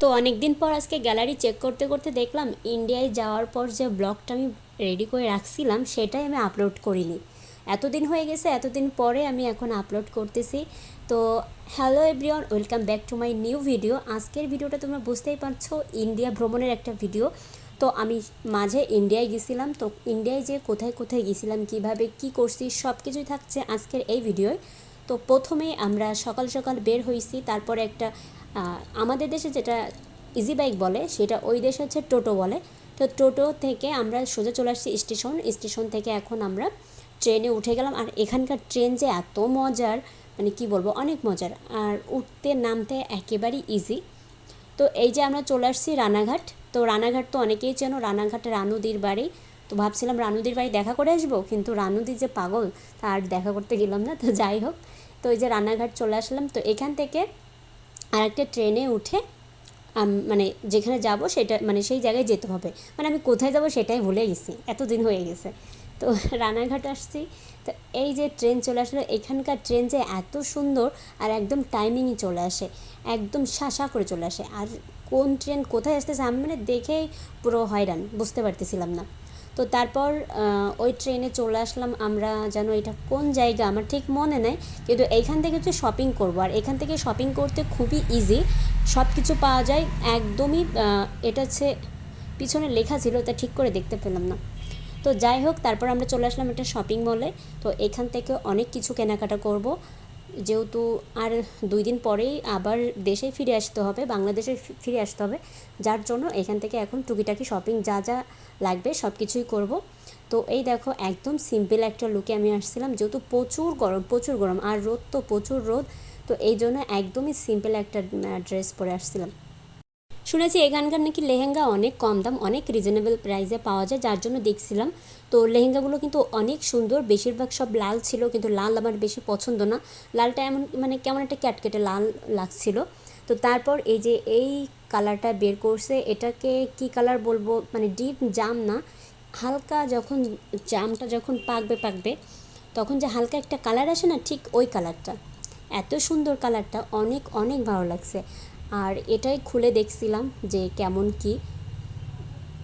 তো অনেক দিন পর আজকে গ্যালারি চেক করতে করতে দেখলাম ইন্ডিয়ায় যাওয়ার পর যে ব্লগটা আমি রেডি করে রাখছিলাম, সেটাই আমি আপলোড করিনি। এতদিন হয়ে গেছে, এতদিন পরে আমি এখন আপলোড করতেছি। তো hello everyone welcome back to my new video আজকের ভিডিওটা তোমরা বুঝতেই পারছ ইন্ডিয়া ভ্রমণের একটা ভিডিও তো আমি মাঝে ইন্ডিয়ায় গেছিলাম, তো ইন্ডিয়ায় যে কোথায় কোথায় গেছিলাম, কীভাবে কি করছি সব কিছুই থাকছে আজকের এই ভিডিওয় তো প্রথমে আমরা সকাল সকাল বের হয়েছি তারপরে একটা আমাদের দেশে যেটা ইজি বাইক বলে, সেটা ওই দেশে হচ্ছে টোটো বলে। তো টোটো থেকে আমরা সোজা চলে আসছি স্টেশন। স্টেশন থেকে এখন আমরা ট্রেনে উঠে গেলাম। আর এখানকার ট্রেন যে এত মজার মানে কি বলব, অনেক মজার। আর উঠতে নামতে একেবারেই ইজি তো এই যে আমরা চলে আসছি রানাঘাট। তো রানাঘাট তো অনেকেই চেনো রানাঘাটে রানুদির বাড়ি। তো ভাবছিলাম রানুদির বাড়ি দেখা করে আসব, কিন্তু রানুদি যে পাগল তার দেখা করতে গেলাম না, তো যাই হোক। তো এই যে রানাঘাট চলে আসলাম, তো এখান থেকে আরেকটা ট্রেনে উঠে মানে যেখানে যাব সেটা মানে সেই জায়গায় যেতে হবে। মানে আমি কোথায় যাব সেটাই ভুলে গেছি, এতদিন হয়ে গেছে। তো রানাঘাট আসছি, তো এই যে ট্রেন চলে আসলো, এখানকার ট্রেন যে এত সুন্দর আর একদম টাইমিংই চলে আসে, একদম শাসা করে চলে আসে। আর কোন ট্রেন কোথায় আসতেছে, আমি মানে দেখেই পুরো হয়রান, বুঝতে পারতেছিলাম না। তো তারপর ওই ট্রেনে চলে আসলাম আমরা যেন এটা কোন জায়গা, আমার ঠিক মনে নেই, কিন্তু এইখান থেকে হচ্ছে শপিং করব। আর এখান থেকে শপিং করতে খুবই ইজি সব কিছু পাওয়া যায়, একদমই এটা হচ্ছে পিছনে লেখা ছিল তা ঠিক করে দেখতে পেলাম না। তো যাই হোক, তারপর আমরা চলে আসলাম একটা শপিং মলে তো এখান থেকে অনেক কিছু কেনাকাটা করব। যেহেতু আর দুই দিন পরেই আবার দেশে ফিরে আসতে হবে, বাংলাদেশে ফিরে আসতে হবে। যার জন্য এখান থেকে এখন টুকিটাকি শপিং যা যা লাগবে সব কিছুই করব। তো এই দেখো একদম সিম্পল একটা লুকে আমি আসছিলাম। যেহেতু প্রচুর গরম প্রচুর গরম, আর রোদ তো প্রচুর রোদ, তো এই জন্য একদমই সিম্পল একটা ড্রেস পরে আসছিলাম। শুনেছি এখানকার নাকি লেহেঙ্গা অনেক কম দাম, অনেক রিজনেবল প্রাইসে পাওয়া যায়, যার জন্য দেখছিলাম। তো লেহেঙ্গাগুলো কিন্তু অনেক সুন্দর, বেশিরভাগ সব লাল ছিল, কিন্তু লাল আমার বেশি পছন্দ না। লালটা এমন মানে কেমন একটা ক্যাটকেটে লাল লাগছিল। তো তারপর এই যে এই কালারটা বের করছে, এটাকে কি কালার বলব? মানে ডিপ জাম না, হালকা যখন জামটা যখন পাকবে পাকবে, তখন যে হালকা একটা কালার আসে না, ঠিক ওই কালারটা এত সুন্দর কালারটা অনেক অনেক ভালো লাগছে। আর এটাই খুলে দেখছিলাম যে কেমন কি।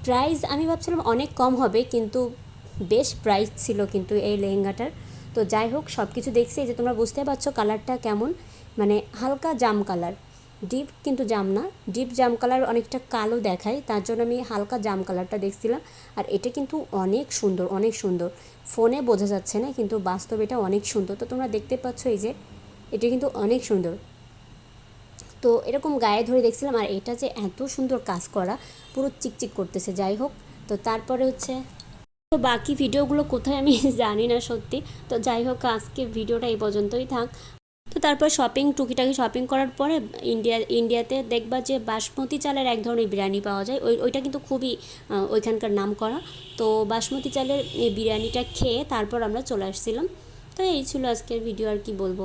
প্রাইস আমি ভাবছিলাম অনেক কম হবে, কিন্তু বেশ প্রাইস ছিল কিন্তু এই লেহেঙ্গাটার। তো যাই হোক সব কিছু দেখছি যে তোমরা বুঝতে পারছ কালারটা কেমন। মানে হালকা জাম কালার ডিপ কিন্তু জাম না। ডিপ জাম কালার অনেকটা কালো দেখায়, তার জন্য আমি হালকা জাম কালারটা দেখছিলাম। আর এটা কিন্তু অনেক সুন্দর অনেক সুন্দর। ফোনে বোঝা যাচ্ছে না, কিন্তু বাস্তবে এটা অনেক সুন্দর। তো তোমরা দেখতে পাচ্ছ এই যে, এটা কিন্তু অনেক সুন্দর। তো এরকম গায়ে ধরে দেখছিলাম, আর এটা যে এত সুন্দর কাজ করা, পুরো চিকচিক করতেছে, যাই হোক। তো তারপরে হচ্ছে, তো বাকি ভিডিওগুলো কোথায় আমি জানি না সত্যি। তো যাই হোক আজকে ভিডিওটা এই পর্যন্তই থাক। তো তারপর শপিং টুকিটাকি শপিং করার পরে ইন্ডিয়া ইন্ডিয়াতে দেখবা যে বাসমতি চালের এক ধরনের বিরিয়ানি পাওয়া যায়। ওই, ওইটা কিন্তু খুবই ওইখানকার নাম করা তো বাসমতি চালের এই বিরিয়ানিটা খেয়ে তারপর আমরা চলে আসছিলাম। তো এই ছিল আজকের ভিডিও, আর কি বলব।